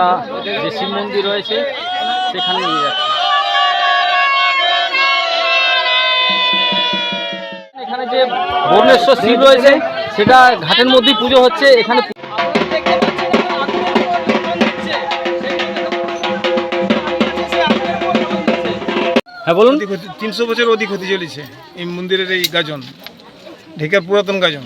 তারা যে শিব মন্দির রয়েছে সেখানে নিয়ে যাচ্ছে। এখানে যে বর্ণেশ্বর শিব রয়েছে সেটা ঘাটের মধ্যেই পুজো হচ্ছে এখানে হ্যাঁ বলুন। তিনশো বছর অধিক হতে চলেছে এই মন্দিরের এই গাজন ঢেকার পুরাতন গাজন।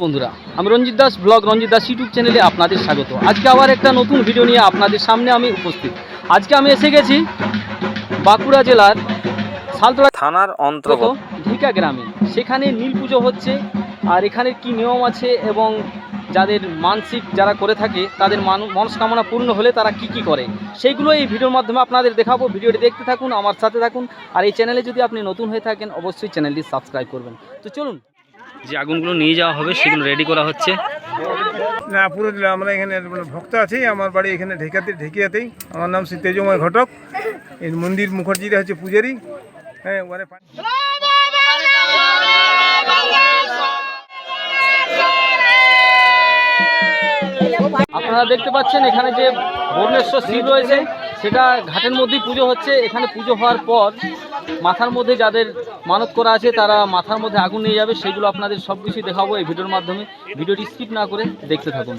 বন্ধুরা আমি রঞ্জিত দাস ব্লগ রঞ্জিত দাস ইউটিউব চ্যানেলে আপনাদের স্বাগত। আজকে আবার একটা নতুন ভিডিও নিয়ে আপনাদের সামনে আমি উপস্থিত। আজকে আমি এসে গেছি বাঁকুড়া জেলার সালতলা থানার অন্তর্গত ঢিকা গ্রামে। সেখানে নীল পুজো হচ্ছে আর এখানে কি নিয়ম আছে এবং যাদের মানসিক যারা করে থাকে তাদের মান- মনস্কামনা পূর্ণ হলে তারা কি কি করে? সেইগুলো এই ভিডিওর মাধ্যমে আপনাদের দেখাবো। ভিডিওটি দেখতে থাকুন আমার সাথে থাকুন আর এই চ্যানেলে যদি আপনি নতুন হয়ে থাকেন অবশ্যই চ্যানেলটি সাবস্ক্রাইব করবেন। তো চলুন যে আগুনগুলো নিয়ে যাওয়া হবে সেগুলো রেডি করা হচ্ছে। না পুরো আমরা এখানে মানে ভক্ত আছি আমার বাড়ি এখানে ঢেকাতে ঢেকিয়াতেই। আমার নাম শ্রী তেজময় ঘটক। এই মন্দির মুখার্জিরা হচ্ছে পূজারি। হ্যাঁ ওখানে আপনারা দেখতে পাচ্ছেন এখানে যে ভুবনেশ্বর শিব রয়েছে। সেটা ঘাটের মধ্যেই পুজো হচ্ছে। এখানে পুজো হওয়ার পর মাথার মধ্যে যাদের মানত করা আছে, তারা মাথার মধ্যে আগুন নিয়ে যাবে। সেগুলো আপনাদের সব কিছুই দেখাবো এই ভিডিওর মাধ্যমে। ভিডিওটি স্কিপ না করে দেখতে থাকুন।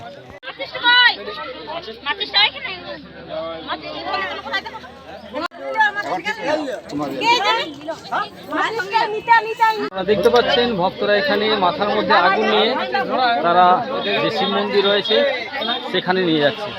দেখতে পাচ্ছেন ভক্তরা এখানে মাথার মধ্যে আগুন নিয়ে তারা যে শিব মন্দির রয়েছে, সেখানে নিয়ে যাচ্ছে।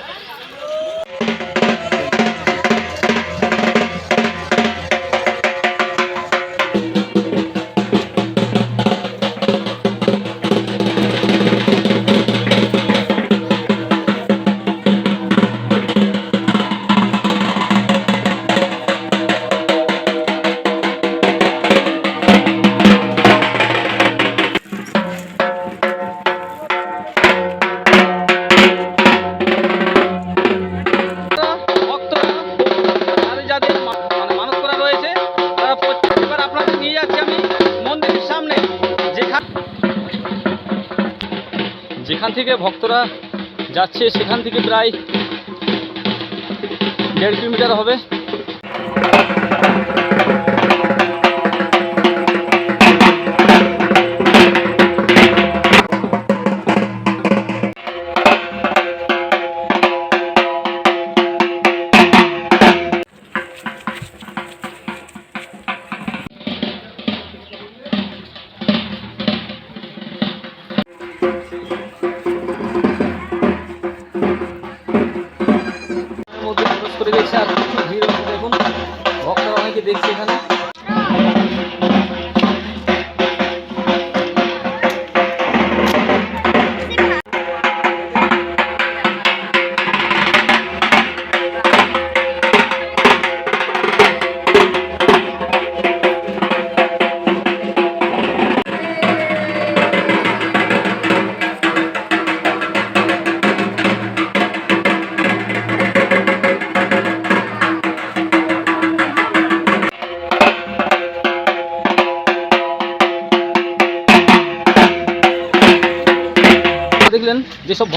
যেখান থেকে ভক্তরা যাচ্ছে সেখান থেকে প্রায় দেড় কিলোমিটার হবে। ভক্তরা অনেকে দেখছে এখানে।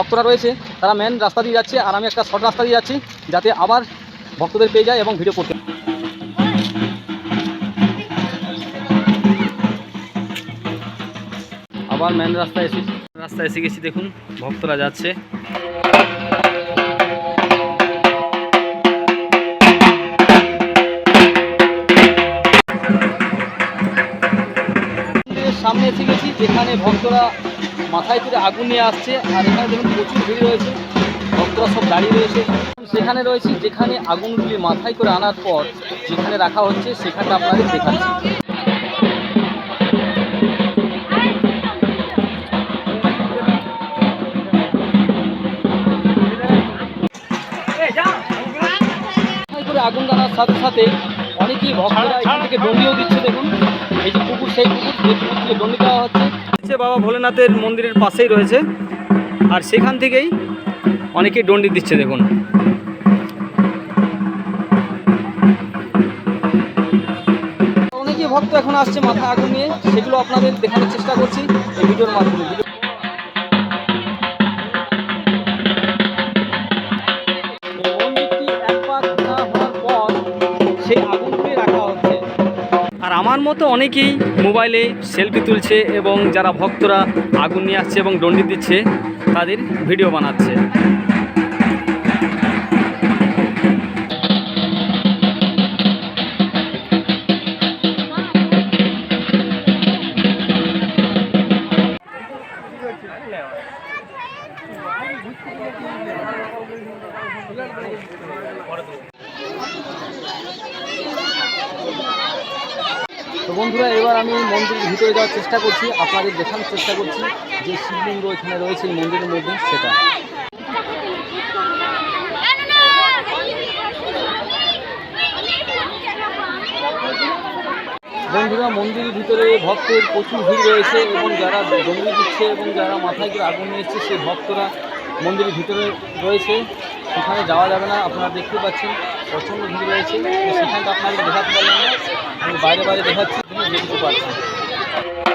ভক্তরা রয়েছে, তারা মেন রাস্তা দিয়ে যাচ্ছে আর আমি একটা শর্ট রাস্তা দিয়ে যাচ্ছি যাতে আবার ভক্তদের পেয়ে যায় এবং ভিডিও করতে আবার মেন রাস্তায় এসে রাস্তায় এসে গেছি দেখুন, ভক্তরা যাচ্ছে। সামনে এসে গেছি যেখানে ভক্তরা মাথায় করে আগুন নিয়ে আসছে, আর এখানে দেখুন প্রচুর ভিড় রয়েছে, ভক্তরা সব দাঁড়িয়ে রয়েছে। সেখানে রয়েছে, যেখানে আগুনগুলি মাথায় করে আনার পর যেখানে রাখা হচ্ছে, সেখানটা আপনাদের দেখাচ্ছি। আগুন দানার সাথে সাথে অনেকেই ভক্তরা এখান থেকে দণ্ডিও দিচ্ছে, দেখুন। এই যে পুকুর, সেই পুকুর পুকুর থেকে দণ্ডি দেওয়া হচ্ছে। হচ্ছে বাবা ভোলেনাথের মন্দিরের পাশেই রয়েছে। আর সেখান থেকেই অনেকেই ডন্ডি দিচ্ছে, দেখুন। অনেকেই ভক্ত এখন আসছে মাথা আগুন নিয়ে, সেগুলো আপনাদের দেখানোর চেষ্টা করছি এই ভিডিওর মাধ্যমে। মতো অনেকেই মোবাইলে সেলফি তুলছে এবং যারা ভক্তরা আগুন নিয়ে আসছে এবং দণ্ডি দিচ্ছে, তাদের ভিডিও বানাচ্ছে। তো বন্ধুরা, এবার আমি মন্দিরের ভিতরে যাওয়ার চেষ্টা করছি। আপনাদের দেখানোর চেষ্টা করছি যে শিবলিঙ্গ এখানে রয়েছে মন্দিরের মধ্যে সেটা। বন্ধুরা, মন্দিরের ভিতরে ভক্তের প্রচুর ভিড় রয়েছে এবং যারা ডঙ্গি দিচ্ছে এবং যারা মাথায় করে আগুন নিয়ে এসছে সেই ভক্তরা মন্দিরের ভিতরে রয়েছে। সেখানে যাওয়া যাবে না, আপনারা দেখতে পাচ্ছেন, প্রচণ্ড ভিড় রয়েছে। তো সেখানটা আপনাদের দেখাতে পারলাম না। আমি বাইরে বাইরে দেখাচ্ছি তুমি দেখতে পারছেন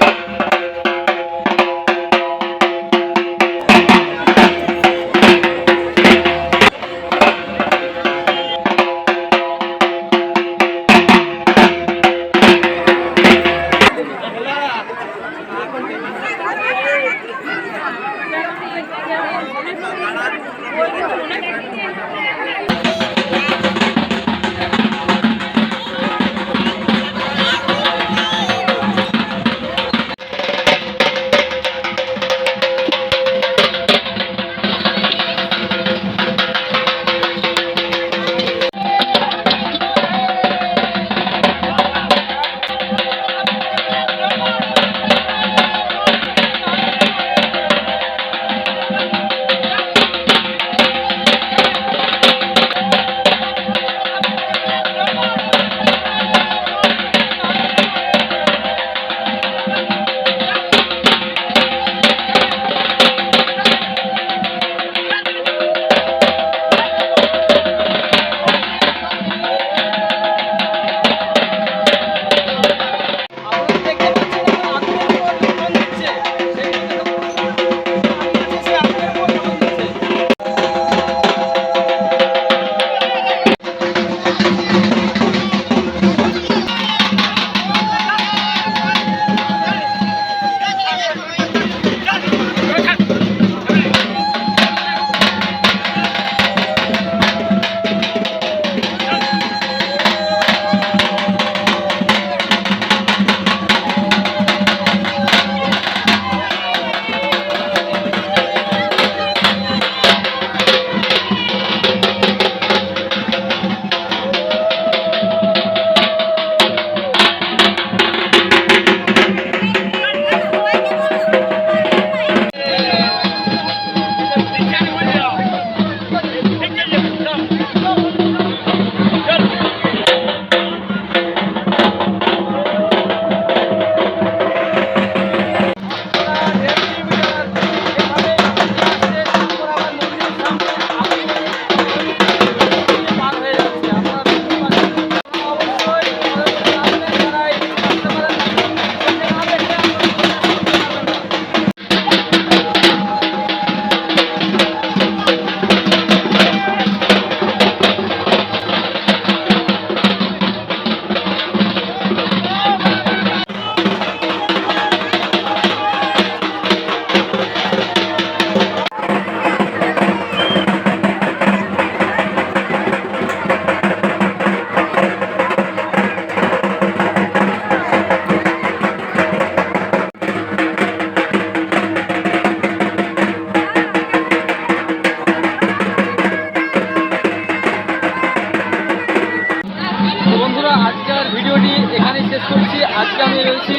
করছি আজকে আমি রয়েছি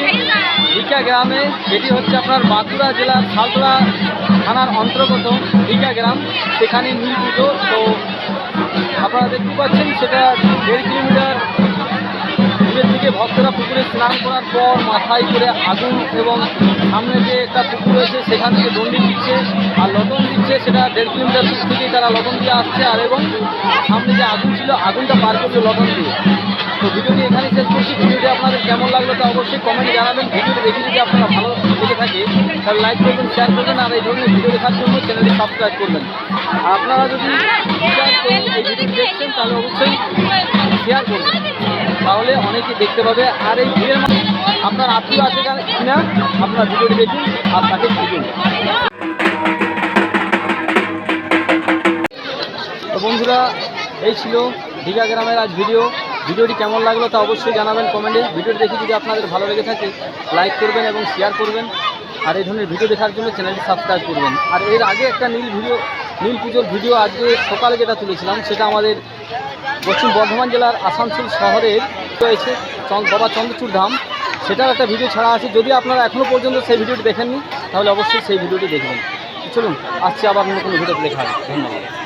ভিকা গ্রামে। যেটি হচ্ছে আপনার বাঁকুড়া জেলার সালতলা থানার অন্তর্গত ভিকা গ্রাম। সেখানে নীল পুজো তো আপনারা দেখতে পাচ্ছেন, সেটা দেড় কিলোমিটার দূরের থেকে ভক্তরা পুকুরে স্নান করার পর মাথায় করে আগুন এবং সামনে যে একটা পুকুর রয়েছে, সেখান থেকে দণ্ডি দিচ্ছে আর লটন দিচ্ছে। সেটা দেড় কিলোমিটার দূর থেকেই তারা লটন দিয়ে আসছে আর এবং সামনে যে আগুন ছিল, আগুনটা পার করছে লটন দিয়ে। তো ভিডিওটি এখানে শেষ করছি। ভিডিওটি আপনাদের কেমন লাগল তা অবশ্যই কমেন্ট জানাবেন। ভিডিওটি দেখে যদি আপনারা ভালো লেগে থাকে, তাহলে লাইক করবেন শেয়ার করবেন, আর এই ধরনের ভিডিও দেখার জন্য চ্যানেলটি সাবস্ক্রাইব করবেন। আর আপনারা যদি দেখছেন, তাহলে অবশ্যই শেয়ার করবেন তাহলে অনেকে দেখতে পাবে। আর এই ভিডিওর আপনার আত্মীয় আছে কিনা আপনার ভিডিওটি দেখুন আর তাকে তো বন্ধুরা, এই ছিল দীঘা গ্রামের আজ ভিডিও ভিডিওটি কেমন লাগল তা অবশ্যই জানাবেন কমেন্টে। ভিডিওটি দেখে যদি আপনাদের ভালো লেগে থাকে লাইক করবেন এবং শেয়ার করবেন। আর এই ধরনের ভিডিও দেখার জন্য চ্যানেলটি সাবস্ক্রাইব করবেন। আর এর আগে একটা নীল ভিডিও, নীল পুজোর ভিডিও আজকে সকালে যেটা তুলেছিলাম, সেটা আমাদের পশ্চিম বর্ধমান জেলার আসানসোল শহরের রয়েছে বাবা চন্দ্রচূড় ধাম। সেটার একটা ভিডিও ছাড়া আছে। যদি আপনারা এখনও পর্যন্ত সেই ভিডিওটি দেখেননি, তাহলে অবশ্যই সেই ভিডিওটি দেখবেন। চলুন, আসছি আবার অন্য কোনো ভিডিওতে দেখা ধন্যবাদ।